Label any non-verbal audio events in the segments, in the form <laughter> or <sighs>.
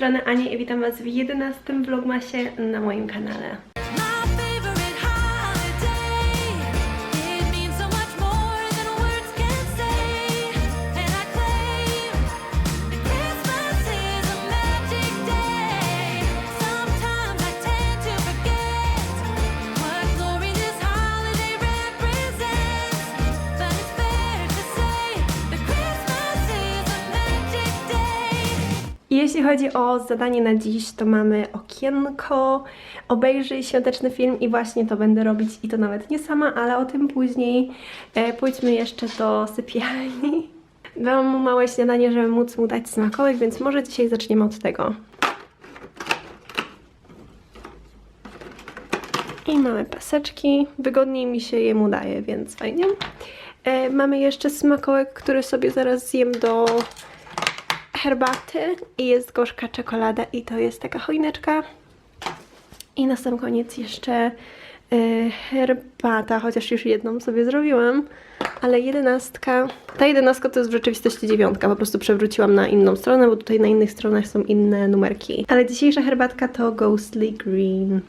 strony Ania i witam Was w 11 vlogmasie na moim kanale. Jeśli chodzi o zadanie na dziś, to mamy okienko, obejrzyj świąteczny film i właśnie to będę robić i to nawet nie sama, ale o tym później. E, pójdźmy jeszcze do sypialni. Dałam mu małe śniadanie, żeby móc mu dać smakołek, więc może dzisiaj zaczniemy od tego. I mamy paseczki. Wygodniej mi się je mu daje, więc fajnie. E, mamy jeszcze smakołek, który sobie zaraz zjem do herbaty i jest gorzka czekolada i to jest taka choineczka. I na sam koniec jeszcze y, herbata, chociaż już jedną sobie zrobiłam, ale jedenastka, ta jedenastka to jest w rzeczywistości dziewiątka, po prostu przewróciłam na inną stronę, bo tutaj na innych stronach są inne numerki. Ale dzisiejsza herbatka to Ghostly Green.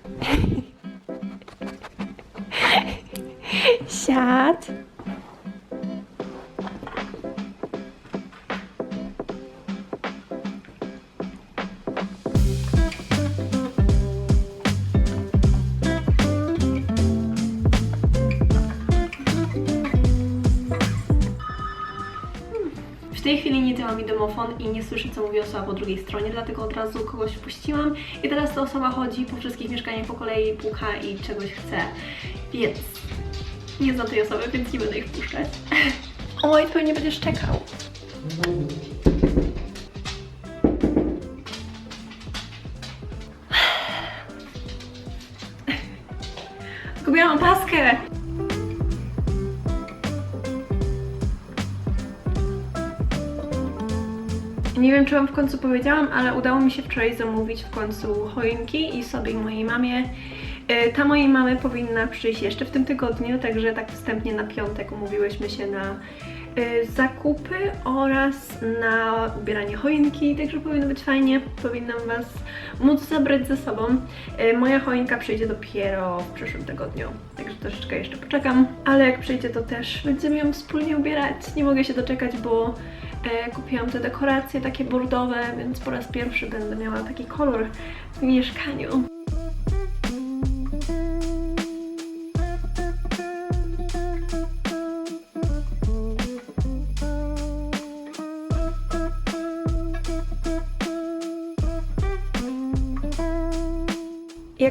<laughs> Siad. Mi domofon i nie słyszę, co mówi osoba po drugiej stronie, dlatego od razu kogoś wpuściłam i teraz ta osoba chodzi po wszystkich mieszkaniach po kolei, puka i czegoś chce. Więc nie znam tej osoby, więc nie będę ich wpuszczać. <laughs> Oj, pewnie będziesz czekał. <sighs> Zgubiłam paskę! Nie wiem, czy Wam w końcu powiedziałam, ale udało mi się wczoraj zamówić w końcu choinki i sobie i mojej mamie. E, Ta mojej mamy powinna przyjść jeszcze w tym tygodniu, także tak wstępnie na piątek umówiłyśmy się na e, zakupy oraz na ubieranie choinki, także powinno być fajnie, powinnam Was móc zabrać ze sobą. E, Moja choinka przyjdzie dopiero w przyszłym tygodniu, także troszeczkę jeszcze poczekam, ale jak przyjdzie to też będziemy ją wspólnie ubierać. Nie mogę się doczekać, bo kupiłam te dekoracje takie bordowe, więc po raz pierwszy będę miała taki kolor w mieszkaniu.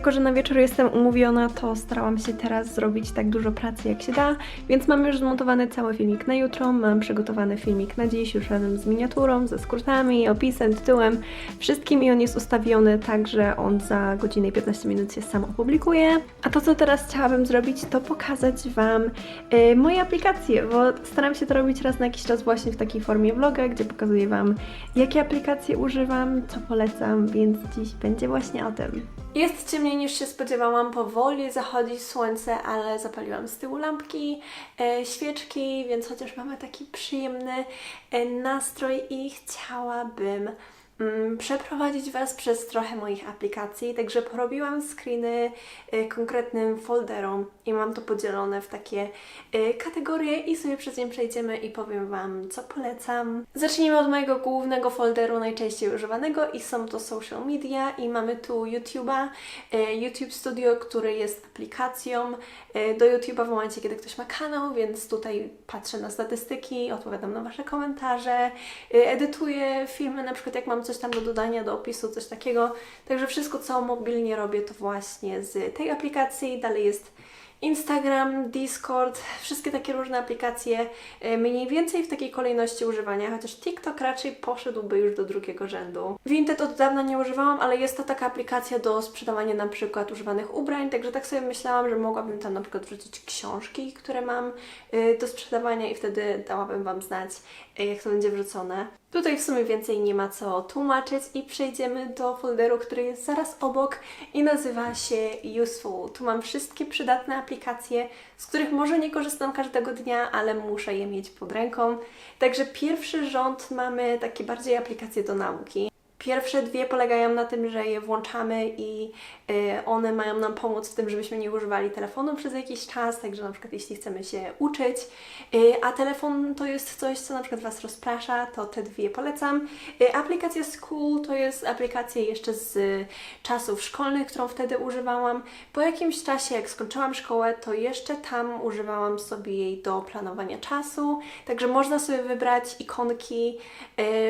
Jako, że na wieczór jestem umówiona, to starałam się teraz zrobić tak dużo pracy jak się da, więc mam już zmontowany cały filmik na jutro, mam przygotowany filmik na dziś już razem z miniaturą, ze skrótami, opisem, tytułem, wszystkim i on jest ustawiony tak, że on za godzinę i 15 minut się sam opublikuje. A to, co teraz chciałabym zrobić, to pokazać Wam y, moje aplikacje, bo staram się to robić raz na jakiś czas właśnie w takiej formie vloga, gdzie pokazuję Wam, jakie aplikacje używam, co polecam, więc dziś będzie właśnie o tym. Jest ciemniej niż się spodziewałam, powoli zachodzi słońce, ale zapaliłam z tyłu lampki, e, świeczki, więc chociaż mamy taki przyjemny e, nastrój i chciałabym przeprowadzić Was przez trochę moich aplikacji, także porobiłam screeny e, konkretnym folderom i mam to podzielone w takie e, kategorie i sobie przez nie przejdziemy i powiem Wam, co polecam. Zacznijmy od mojego głównego folderu, najczęściej używanego i są to social media i mamy tu YouTube'a, e, YouTube Studio, który jest aplikacją do YouTube'a w momencie, kiedy ktoś ma kanał, więc tutaj patrzę na statystyki, odpowiadam na Wasze komentarze, edytuję filmy, na przykład jak mam coś tam do dodania, do opisu, coś takiego. Także wszystko, co mobilnie robię, to właśnie z tej aplikacji. Dalej jest Instagram, Discord, wszystkie takie różne aplikacje, e, mniej więcej w takiej kolejności używania, chociaż TikTok raczej poszedłby już do drugiego rzędu. Vinted od dawna nie używałam, ale jest to taka aplikacja do sprzedawania na przykład używanych ubrań, także tak sobie myślałam, że mogłabym tam na przykład wrzucić książki, które mam e, do sprzedawania i wtedy dałabym Wam znać, e, jak to będzie wrzucone. Tutaj w sumie więcej nie ma co tłumaczyć i przejdziemy do folderu, który jest zaraz obok i nazywa się Useful. Tu mam wszystkie przydatne aplikacje, z których może nie korzystam każdego dnia, ale muszę je mieć pod ręką. Także pierwszy rząd mamy takie bardziej aplikacje do nauki. Pierwsze dwie polegają na tym, że je włączamy i y, one mają nam pomóc w tym, żebyśmy nie używali telefonu przez jakiś czas, także na przykład jeśli chcemy się uczyć, y, a telefon to jest coś, co na przykład Was rozprasza, to te dwie polecam. Y, aplikacja School to jest aplikacja jeszcze z czasów szkolnych, którą wtedy używałam. Po jakimś czasie, jak skończyłam szkołę, to jeszcze tam używałam sobie jej do planowania czasu, także można sobie wybrać ikonki,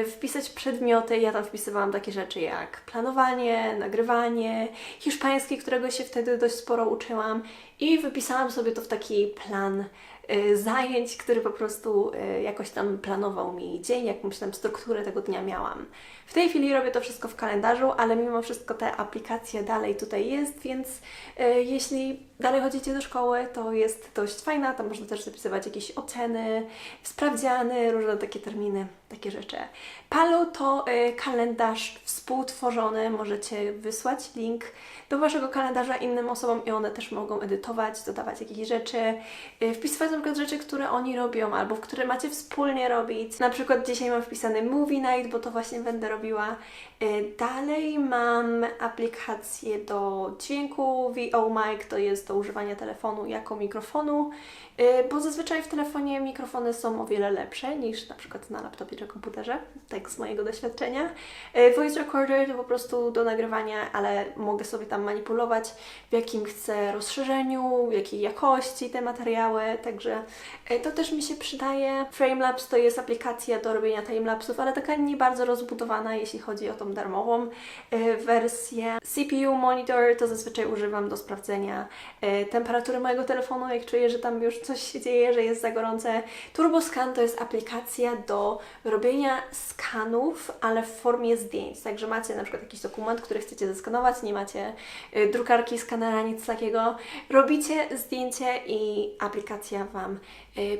wpisać przedmioty. Ja tam wpisywałam takie rzeczy jak planowanie, nagrywanie, hiszpański, którego się wtedy dość sporo uczyłam i wypisałam sobie to w taki plan y, zajęć, który po prostu y, jakoś tam planował mi dzień, jakąś tam strukturę tego dnia miałam. W tej chwili robię to wszystko w kalendarzu, ale mimo wszystko ta aplikacja dalej tutaj jest, więc y, jeśli dalej chodzicie do szkoły, to jest dość fajna, tam można też zapisywać jakieś oceny, sprawdziany, różne takie terminy, takie rzeczy. Palu to y, kalendarz współtworzony, możecie wysłać link do Waszego kalendarza innym osobom i one też mogą edytować, dodawać jakieś rzeczy, y, wpisywać na przykład rzeczy, które oni robią albo w które macie wspólnie robić. Na przykład dzisiaj mam wpisany Movie Night, bo to właśnie będę robiła. Y, Dalej mam aplikację do dźwięku VO Mic, to jest do używania telefonu jako mikrofonu, y, bo zazwyczaj w telefonie mikrofony są o wiele lepsze niż na przykład na laptopie czy komputerze, tak z mojego doświadczenia. Y, Voice recorder to po prostu do nagrywania, ale mogę sobie tam manipulować w jakim chcę rozszerzeniu, w jakiej jakości te materiały, także y, to też mi się przydaje. Framelapse to jest aplikacja do robienia timelapsów, ale taka nie bardzo rozbudowana, jeśli chodzi o tą darmową wersję. CPU monitor to zazwyczaj używam do sprawdzenia temperatury mojego telefonu, jak czuję, że tam już coś się dzieje, że jest za gorące. TurboScan to jest aplikacja do robienia skanów, ale w formie zdjęć. Także macie na przykład jakiś dokument, który chcecie zeskanować, nie macie y, drukarki, skanera, nic takiego. Robicie zdjęcie i aplikacja Wam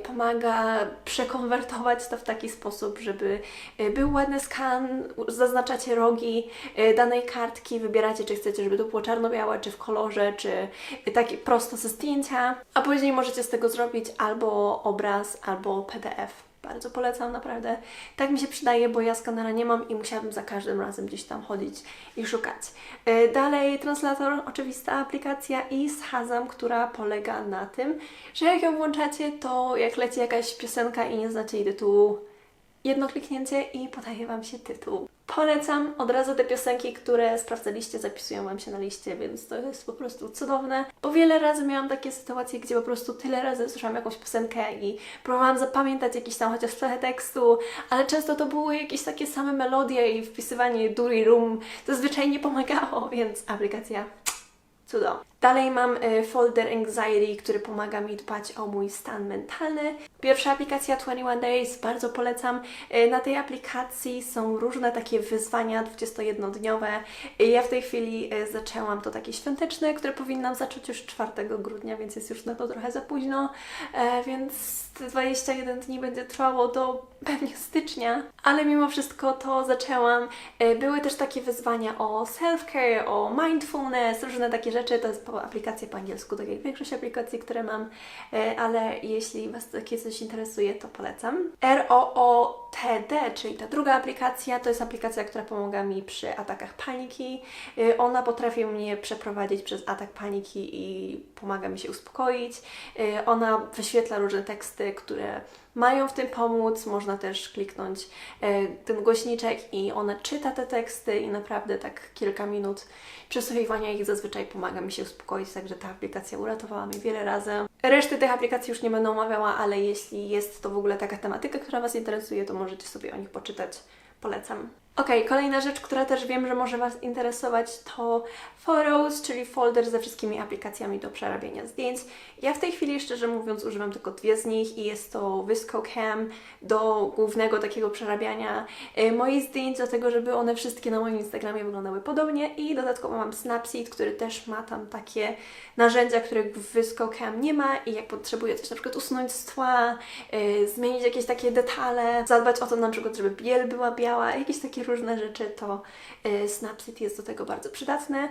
pomaga przekonwertować to w taki sposób, żeby y, był ładny skan, zaznaczacie rogi y, danej kartki, wybieracie, czy chcecie, żeby to było czarno-białe, czy w kolorze, czy y, taki prosto ze zdjęcia, a później możecie z tego zrobić albo obraz, albo PDF. Bardzo polecam, naprawdę. Tak mi się przydaje, bo ja skanera nie mam i musiałabym za każdym razem gdzieś tam chodzić i szukać. Y, Dalej, translator, oczywista aplikacja i Shazam, która polega na tym, że jak ją włączacie, to jak leci jakaś piosenka i nie znacie jej tytułu, jedno kliknięcie i podaje Wam się tytuł. Polecam od razu te piosenki, które sprawdzaliście, zapisują Wam się na liście, więc to jest po prostu cudowne. Bo wiele razy miałam takie sytuacje, gdzie po prostu tyle razy słyszałam jakąś piosenkę i próbowałam zapamiętać jakiś tam chociaż trochę tekstu, ale często to były jakieś takie same melodie i wpisywanie duri rum zazwyczaj nie pomagało, <laughs> więc aplikacja Cudo. Dalej mam y, folder Anxiety, który pomaga mi dbać o mój stan mentalny. Pierwsza aplikacja 21 Days, bardzo polecam. Y, Na tej aplikacji są różne takie wyzwania 21-dniowe. Y, Ja w tej chwili zaczęłam to takie świąteczne, które powinnam zacząć już 4 grudnia, więc jest już na to trochę za późno, E, więc te 21 dni będzie trwało do pewnie stycznia, ale mimo wszystko to zaczęłam. E, Były też takie wyzwania o self-care, o mindfulness, różne takie rzeczy. To jest po- aplikacja po angielsku, tak jak większość aplikacji, które mam, E, ale jeśli Was takie coś interesuje, to polecam. ROOTD, czyli ta druga aplikacja, to jest aplikacja, która pomaga mi przy atakach paniki. E, Ona potrafi mnie przeprowadzić przez atak paniki i pomaga mi się uspokoić. E, Ona wyświetla różne teksty, które mają w tym pomóc. Można też kliknąć e, ten głośniczek i ona czyta te teksty i naprawdę tak kilka minut przesłuchiwania ich zazwyczaj pomaga mi się uspokoić, także ta aplikacja uratowała mnie wiele razy. Reszty tych aplikacji już nie będę omawiała, ale jeśli jest to w ogóle taka tematyka, która Was interesuje, to możecie sobie o nich poczytać. Polecam. Ok, kolejna rzecz, która też wiem, że może Was interesować, to Photos, czyli folder ze wszystkimi aplikacjami do przerabiania zdjęć. Ja w tej chwili, szczerze mówiąc, używam tylko dwie z nich i jest to ViscoCam do głównego takiego przerabiania y, moich zdjęć, do tego, żeby one wszystkie na moim Instagramie wyglądały podobnie i dodatkowo mam Snapseed, który też ma tam takie narzędzia, których w ViscoCam nie ma i jak potrzebuję coś na przykład usunąć z tła, y, zmienić jakieś takie detale, zadbać o to na przykład, żeby biel była biała, jakieś takie różne rzeczy, to y, Snapseed jest do tego bardzo przydatne.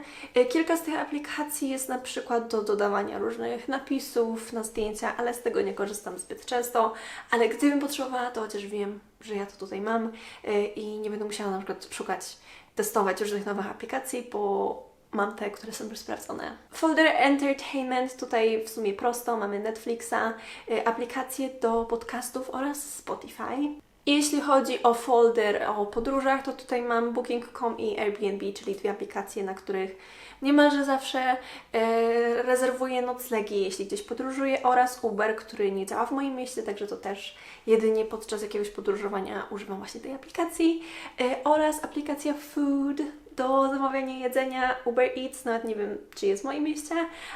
Kilka z tych aplikacji jest na przykład do dodawania różnych napisów na zdjęcia, ale z tego nie korzystam zbyt często, ale gdybym potrzebowała, to chociaż wiem, że ja to tutaj mam y, i nie będę musiała na przykład szukać testować różnych nowych aplikacji, bo mam te, które są już sprawdzone. Folder Entertainment, tutaj w sumie prosto, mamy Netflixa, y, aplikacje do podcastów oraz Spotify. Jeśli chodzi o folder o podróżach, to tutaj mam Booking.com i Airbnb, czyli dwie aplikacje, na których niemalże zawsze e, rezerwuję noclegi, jeśli gdzieś podróżuję, oraz Uber, który nie działa w moim mieście, także to też jedynie podczas jakiegoś podróżowania używam właśnie tej aplikacji. E, oraz aplikacja Food do zamawiania jedzenia Uber Eats, nawet nie wiem, czy jest w moim mieście,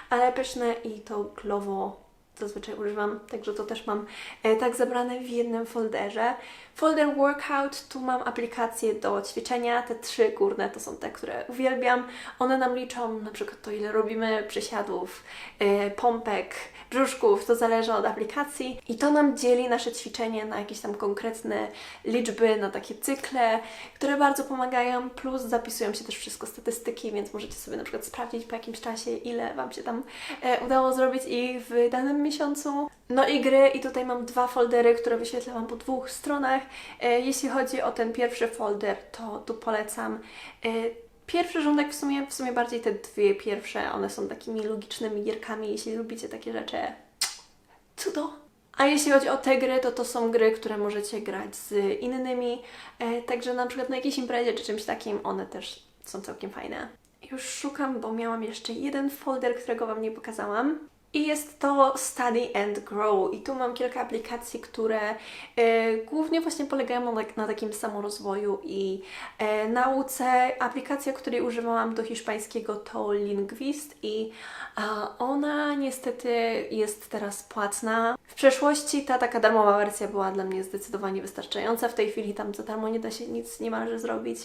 ale pyszne i to Glovo zazwyczaj używam, także to też mam e, tak zebrane w jednym folderze. Folder Workout, tu mam aplikacje do ćwiczenia, te trzy górne to są te, które uwielbiam. One nam liczą na przykład to, ile robimy przysiadów, e, pompek, brzuszków, to zależy od aplikacji i to nam dzieli nasze ćwiczenie na jakieś tam konkretne liczby, na takie cykle, które bardzo pomagają, plus zapisują się też wszystko statystyki, więc możecie sobie na przykład sprawdzić po jakimś czasie, ile Wam się tam e, udało zrobić i w danym miesiącu. No i gry i tutaj mam dwa foldery, które wyświetlę Wam po dwóch stronach. E, jeśli chodzi o ten pierwszy folder, to tu polecam e, Pierwszy rządek w sumie, w sumie bardziej te dwie pierwsze, one są takimi logicznymi gierkami, jeśli lubicie takie rzeczy. Cudo! A jeśli chodzi o te gry, to to są gry, które możecie grać z innymi, e, także na przykład na jakiejś imprezie czy czymś takim, one też są całkiem fajne. Już szukam, bo miałam jeszcze jeden folder, którego Wam nie pokazałam. I jest to Study and Grow. I tu mam kilka aplikacji, które e, głównie właśnie polegają na, na takim samorozwoju i e, nauce. Aplikacja, której używałam do hiszpańskiego to Lingwist i ona niestety jest teraz płatna. W przeszłości ta taka darmowa wersja była dla mnie zdecydowanie wystarczająca. W tej chwili tam za darmo nie da się nic niemalże zrobić.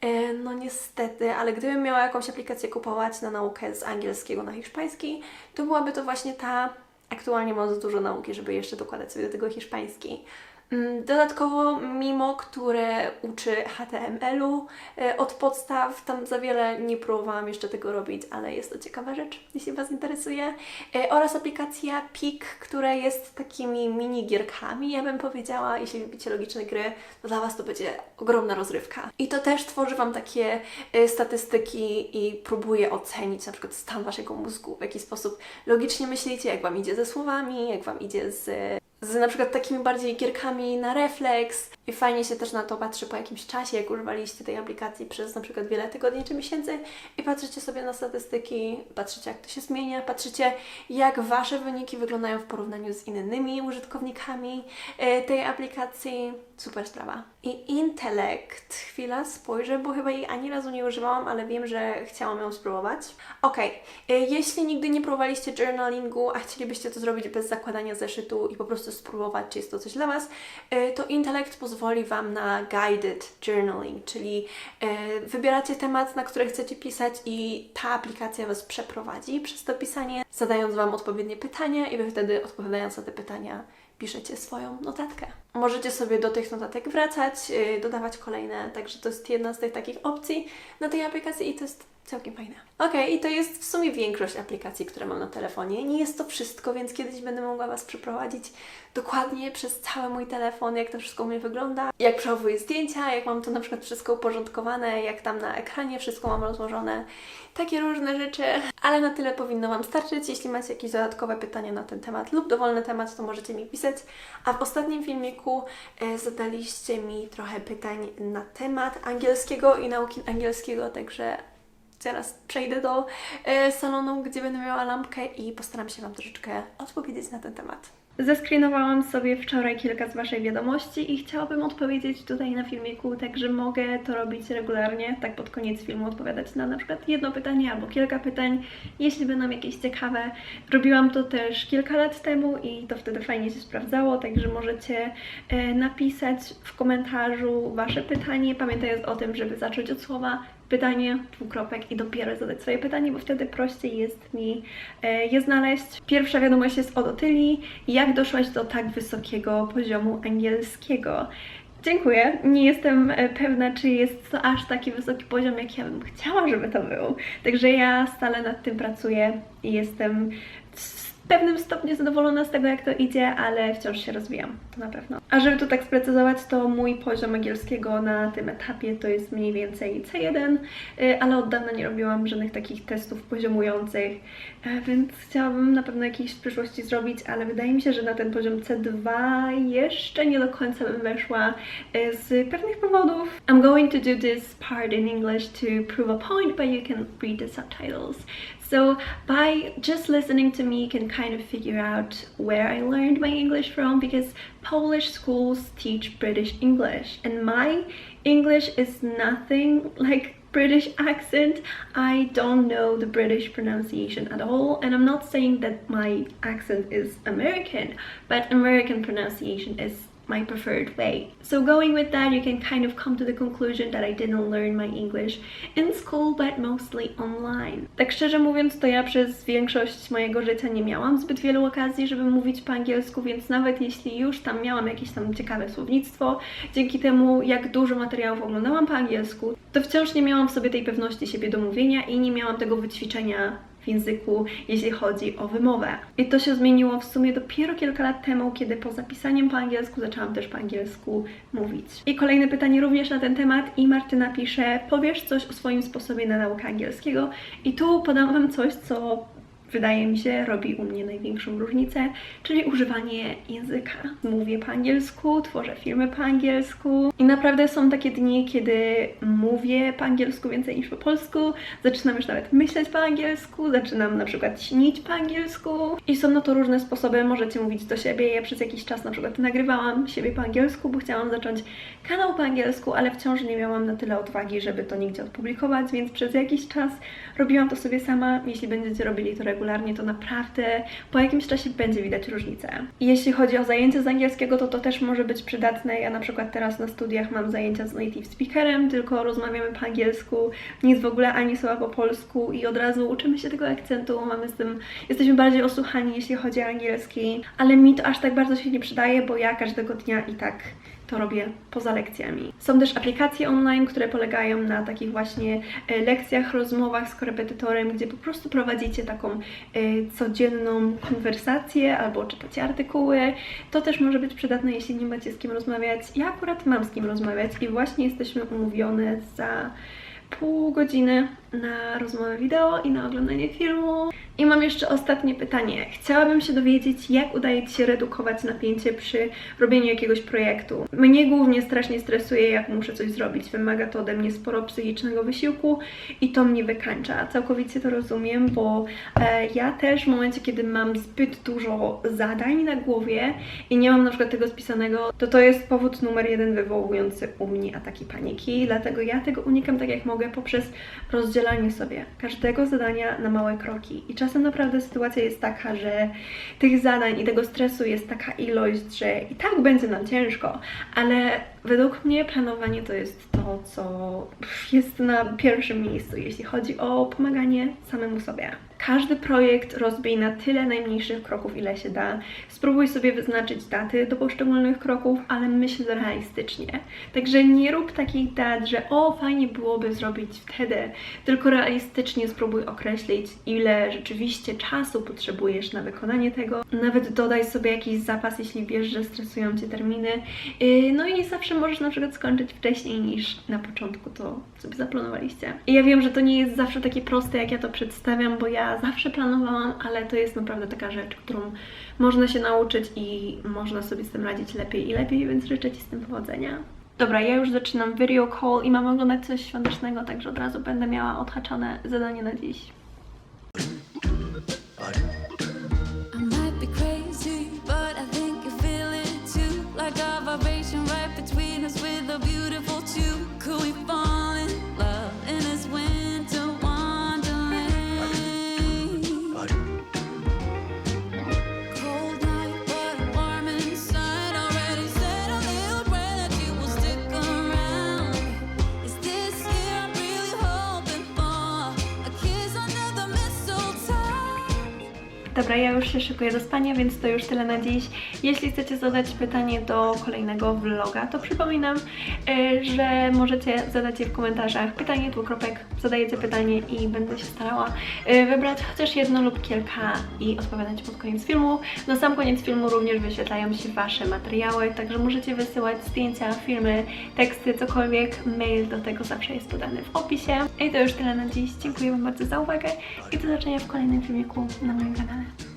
E, no niestety, ale gdybym miała jakąś aplikację kupować na naukę z angielskiego na hiszpański, to byłaby to właśnie ta. Aktualnie mam za dużo nauki, żeby jeszcze dokładać sobie do tego hiszpański. Mm, Dodatkowo Mimo, które uczy HTML-u e, od podstaw, tam za wiele nie próbowałam jeszcze tego robić, ale jest to ciekawa rzecz, jeśli Was interesuje. E, Oraz aplikacja Pik, która jest takimi mini gierkami, ja bym powiedziała, jeśli lubicie logiczne gry, to dla Was to będzie ogromna rozrywka. I to też tworzy Wam takie e, statystyki i próbuje ocenić na przykład stan Waszego mózgu, w jaki sposób logicznie myślicie, jak Wam idzie ze słowami, jak Wam idzie z z na przykład takimi bardziej gierkami na refleks. I fajnie się też na to patrzy po jakimś czasie, jak używaliście tej aplikacji przez na przykład wiele tygodni czy miesięcy i patrzycie sobie na statystyki, patrzycie jak to się zmienia, patrzycie jak Wasze wyniki wyglądają w porównaniu z innymi użytkownikami e, tej aplikacji. Super sprawa. I Intellect, chwila, spojrzę, bo chyba jej ani razu nie używałam, ale wiem, że chciałam ją spróbować. Ok, jeśli nigdy nie próbowaliście journalingu, a chcielibyście to zrobić bez zakładania zeszytu i po prostu spróbować, czy jest to coś dla Was, e, to Intellect pozwoli Wam na guided journaling, czyli e, wybieracie temat, na który chcecie pisać i ta aplikacja Was przeprowadzi przez to pisanie, zadając Wam odpowiednie pytania i Wy wtedy odpowiadając na te pytania piszecie swoją notatkę. Możecie sobie do tych notatek wracać, yy, dodawać kolejne, także to jest jedna z tych takich opcji na tej aplikacji i to jest całkiem fajne. Ok, i to jest w sumie większość aplikacji, które mam na telefonie. Nie jest to wszystko, więc kiedyś będę mogła Was przeprowadzić dokładnie przez cały mój telefon, jak to wszystko u mnie wygląda, jak przechowuję zdjęcia, jak mam to na przykład wszystko uporządkowane, jak tam na ekranie wszystko mam rozłożone, takie różne rzeczy, ale na tyle powinno Wam starczyć. Jeśli macie jakieś dodatkowe pytania na ten temat lub dowolny temat, to możecie mi pisać. A w ostatnim filmiku e, zadaliście mi trochę pytań na temat angielskiego i nauki angielskiego, także Zaraz przejdę do e, salonu, gdzie będę miała lampkę i postaram się Wam troszeczkę odpowiedzieć na ten temat. Zescreenowałam sobie wczoraj kilka z Waszej wiadomości i chciałabym odpowiedzieć tutaj na filmiku, także mogę to robić regularnie, tak pod koniec filmu odpowiadać na na przykład jedno pytanie albo kilka pytań, jeśli będą jakieś ciekawe. Robiłam to też kilka lat temu i to wtedy fajnie się sprawdzało, także możecie e, napisać w komentarzu Wasze pytanie, pamiętając o tym, żeby zacząć od słowa pytanie, dwukropek i dopiero zadać swoje pytanie, bo wtedy prościej jest mi e, je znaleźć. Pierwsza wiadomość jest od Otyli. Jak doszłaś do tak wysokiego poziomu angielskiego? Dziękuję. Nie jestem e, pewna, czy jest to aż taki wysoki poziom, jak ja bym chciała, żeby to był. Także ja stale nad tym pracuję i jestem w pewnym stopniu zadowolona z tego, jak to idzie, ale wciąż się rozwijam, to na pewno. A żeby to tak sprecyzować, to mój poziom angielskiego na tym etapie to jest mniej więcej C1, y, ale od dawna nie robiłam żadnych takich testów poziomujących, e, więc chciałabym na pewno jakiś w przyszłości zrobić, ale wydaje mi się, że na ten poziom C2 jeszcze nie do końca bym weszła y, z pewnych powodów. I'm going to do this part in English to prove a point, but you can read the subtitles. So by just listening to me, you can kind of figure out where I learned my English from because Polish schools teach British English, and my English is nothing like British <laughs> accent. I don't know the British pronunciation at all, and I'm not saying that my accent is American, but American pronunciation is my preferred way. So, going with that, you can kind of come to the conclusion that I didn't learn my English in school, but mostly online. Tak szczerze mówiąc, to ja przez większość mojego życia nie miałam zbyt wielu okazji, żeby mówić po angielsku, więc nawet jeśli już tam miałam jakieś tam ciekawe słownictwo, dzięki temu, jak dużo materiałów oglądałam po angielsku, to wciąż nie miałam w sobie tej pewności siebie do mówienia i nie miałam tego wyćwiczenia w języku, jeśli chodzi o wymowę. I to się zmieniło w sumie dopiero kilka lat temu, kiedy po zapisaniem po angielsku zaczęłam też po angielsku mówić. I kolejne pytanie również na ten temat i Martyna pisze, powiesz coś o swoim sposobie na naukę angielskiego i tu podam Wam coś, co wydaje mi się, robi u mnie największą różnicę, czyli używanie języka. Mówię po angielsku, tworzę filmy po angielsku i naprawdę są takie dni, kiedy mówię po angielsku więcej niż po polsku, zaczynam już nawet myśleć po angielsku, zaczynam na przykład śnić po angielsku i są na to różne sposoby, możecie mówić do siebie. Ja przez jakiś czas na przykład nagrywałam siebie po angielsku, bo chciałam zacząć kanał po angielsku, ale wciąż nie miałam na tyle odwagi, żeby to nigdzie opublikować, więc przez jakiś czas robiłam to sobie sama. Jeśli będziecie robili to regularnie, to naprawdę po jakimś czasie będzie widać różnicę. I jeśli chodzi o zajęcia z angielskiego, to to też może być przydatne. Ja na przykład teraz na studiach mam zajęcia z native speakerem, tylko rozmawiamy po angielsku, nic w ogóle ani słowa po polsku i od razu uczymy się tego akcentu, mamy z tym, jesteśmy bardziej osłuchani, jeśli chodzi o angielski, ale mi to aż tak bardzo się nie przydaje, bo ja każdego dnia i tak to robię poza lekcjami. Są też aplikacje online, które polegają na takich właśnie e, lekcjach, rozmowach z korepetytorem, gdzie po prostu prowadzicie taką e, codzienną konwersację albo czytacie artykuły. To też może być przydatne, jeśli nie macie z kim rozmawiać. Ja akurat mam z kim rozmawiać i właśnie jesteśmy umówione za pół godziny na rozmowę wideo i na oglądanie filmu. I mam jeszcze ostatnie pytanie. Chciałabym się dowiedzieć, jak udaje Ci się redukować napięcie przy robieniu jakiegoś projektu. Mnie głównie strasznie stresuje, jak muszę coś zrobić. Wymaga to ode mnie sporo psychicznego wysiłku i to mnie wykańcza. Całkowicie to rozumiem, bo e, ja też w momencie, kiedy mam zbyt dużo zadań na głowie i nie mam na przykład tego spisanego, to to jest powód numer jeden wywołujący u mnie ataki paniki. Dlatego ja tego unikam tak jak mogę poprzez rozdzielanie sobie każdego zadania na małe kroki. I czasem naprawdę sytuacja jest taka, że tych zadań i tego stresu jest taka ilość, że i tak będzie nam ciężko, ale według mnie planowanie to jest to, co jest na pierwszym miejscu, jeśli chodzi o pomaganie samemu sobie. Każdy projekt rozbij na tyle najmniejszych kroków, ile się da. Spróbuj sobie wyznaczyć daty do poszczególnych kroków, ale myśl realistycznie. Także nie rób takich dat, że o, fajnie byłoby zrobić wtedy, tylko realistycznie spróbuj określić, ile rzeczywiście czasu potrzebujesz na wykonanie tego. Nawet dodaj sobie jakiś zapas, jeśli wiesz, że stresują Cię terminy. Yy, No i zawsze możesz na przykład skończyć wcześniej niż na początku to sobie zaplanowaliście. I ja wiem, że to nie jest zawsze takie proste, jak ja to przedstawiam, bo ja zawsze planowałam, ale to jest naprawdę taka rzecz, którą można się nauczyć i można sobie z tym radzić lepiej i lepiej, więc życzę Ci z tym powodzenia. Dobra, ja już zaczynam video call i mam oglądać coś świątecznego, także od razu będę miała odhaczone zadanie na dziś. Dobra, ja już się szykuję do spania, więc to już tyle na dziś. Jeśli chcecie zadać pytanie do kolejnego vloga, to przypominam, y, że możecie zadać je w komentarzach. Pytanie, dwukropek, zadajecie pytanie i będę się starała y, wybrać chociaż jedno lub kilka i odpowiadać pod koniec filmu. Na sam koniec filmu również wyświetlają się Wasze materiały, także możecie wysyłać zdjęcia, filmy, teksty, cokolwiek. Mail do tego zawsze jest podany w opisie. I to już tyle na dziś. Dziękuję Wam bardzo za uwagę i do zobaczenia w kolejnym filmiku na moim kanale.